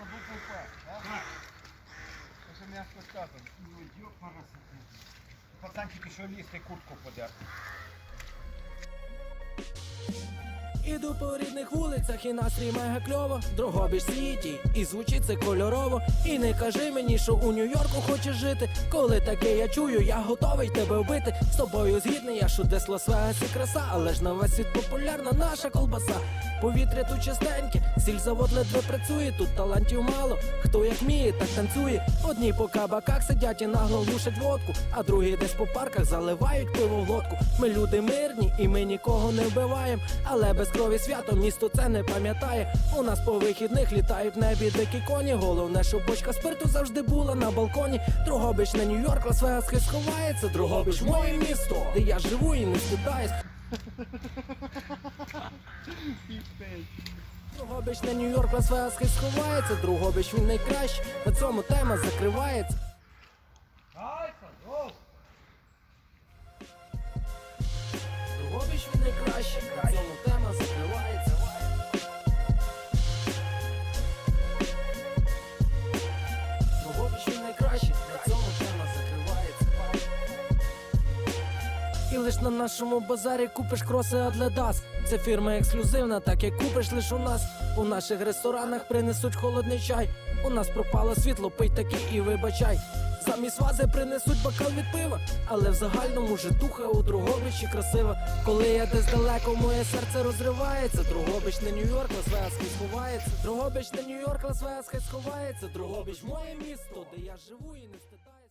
на букву П. Так. Це м'яко сказано. Ну, йопараса. Пацан тільки що лізти, куртку подер. Іду по рідних вулицях і настрій мега кльово Другобіж світі, і звучить це кольорово. І не кажи мені, що у Нью-Йорку хочеш жити. Коли таке я чую, я готовий тебе вбити. З тобою згідний, я що десь Лас-Вегас і краса, але ж на весь світ популярна наша колбаса. Повітря тут чистеньке, сільзавод ледве працює, тут талантів мало. Хто як вміє, так танцює. Одні по кабаках сидять і нагло глушать водку, а другі десь по парках заливають пиво в лодку. Ми люди мирні, і ми нікого не вбиваємо. Але без крові свято місто це не пам'ятає. У нас по вихідних літають в небі дикі коні. Головне, щоб бочка спирту завжди була на балконі. Другобич на Нью-Йорк, Лас-Вегас хай сховається. Другобич моє місто, де я живу і не стидаюсь. Другобич на Нью-Йорк, Лас-Вегас хай сховається. Другобич він найкращий. На цьому тема закривається. Другобич він найкращий. На цьому тема І лиш на нашому базарі купиш кроси Адледас. Це фірма ексклюзивна, так як купиш лиш у нас. У наших ресторанах принесуть холодний чай. У нас пропало світло, пий такий і вибачай. Замість вази принесуть бокал від пива, але в загальному житуха у Другобичі красива. Коли я десь далеко, моє серце розривається. Другобич не Нью-Йорк, Лас-Вегас хай сховається. Другобич не Нью-Йорк, Лас-Вегас хай сховається. Другобич моє місто, де я живу і не стидаю.